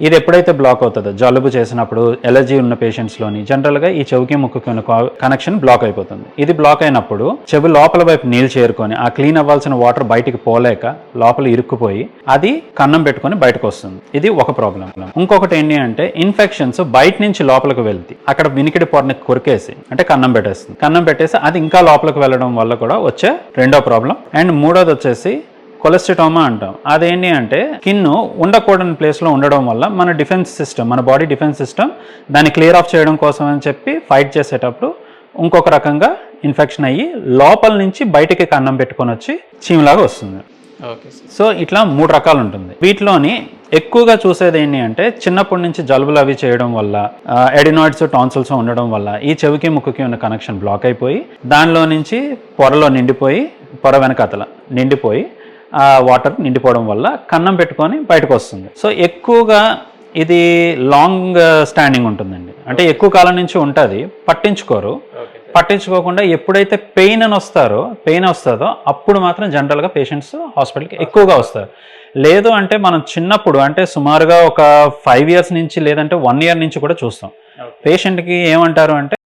ఇది ఎప్పుడైతే బ్లాక్ అవుతుందో జలుబు చేసినప్పుడు ఎలర్జీ ఉన్న పేషెంట్స్లోని జనరల్గా ఈ చెవికి ముక్కుకి ఉన్న కనెక్షన్ బ్లాక్ అయిపోతుంది. ఇది బ్లాక్ అయినప్పుడు చెవి లోపల వైపు నీళ్ళు చేరుకొని ఆ క్లీన్ అవ్వాల్సిన వాటర్ బయటికి పోలేక లోపల ఇరుక్కుపోయి అది కన్నం పెట్టుకొని బయటకు వస్తుంది. ఇది ఒక ప్రాబ్లం ఇంకొకటి ఏంటి అంటే ఇన్ఫెక్షన్స్ బయట నుంచి లోపలికి వెళ్తాయి. అక్కడ వినికిడి పొరని కొరికేసి అంటే కన్నం పెట్టేస్తుంది. కన్నం పెట్టేసి అది ఇంకా లోపలికి వెళ్ళడం వల్ల కూడా వచ్చే రెండో ప్రాబ్లం అండ్ మూడోది వచ్చేసి కొలెస్ట్రామా అంటాం. అదేంటి అంటే స్కిన్ ఉండకూడని ప్లేస్లో ఉండడం వల్ల మన డిఫెన్స్ సిస్టమ్ మన బాడీ డిఫెన్స్ సిస్టమ్ దాన్ని క్లియర్ ఆఫ్ చేయడం కోసం అని చెప్పి ఫైట్ చేసేటప్పుడు ఇంకొక రకంగా ఇన్ఫెక్షన్ అయ్యి లోపల నుంచి బయటికి కన్నం పెట్టుకొని వచ్చి చీమలాగా వస్తుంది. ఓకే సో ఇట్లా మూడు రకాలు ఉంటుంది. వీటిలోని ఎక్కువగా చూసేది ఏంటి అంటే చిన్నప్పటి నుంచి జలుబులు అవి చేయడం వల్ల ఎడినాయిడ్స్ టాన్సిల్స్ ఉండడం వల్ల ఈ చెవికి ముక్కుకి ఉన్న కనెక్షన్ బ్లాక్ అయిపోయి దానిలో నుంచి పొరలో నిండిపోయి పొర వెనకతల నిండిపోయి ఆ వాటర్ నిండిపోవడం వల్ల కన్నం పెట్టుకొని బయటకు వస్తుంది సో ఎక్కువగా ఇది లాంగ్ స్టాండింగ్ ఉంటుందండి. అంటే ఎక్కువ కాలం నుంచి ఉంటుంది. పట్టించుకోరు. పట్టించుకోకుండా ఎప్పుడైతే పెయిన్ అని వస్తారో పెయిన్ వస్తుందో అప్పుడు మాత్రం జనరల్గా పేషెంట్స్ హాస్పిటల్కి ఎక్కువగా వస్తారు. లేదు అంటే మనం చిన్నప్పుడు అంటే సుమారుగా ఒక ఫైవ్ ఇయర్స్ నుంచి లేదంటే వన్ ఇయర్ నుంచి కూడా చూస్తాం. పేషెంట్కి ఏమంటారు అంటే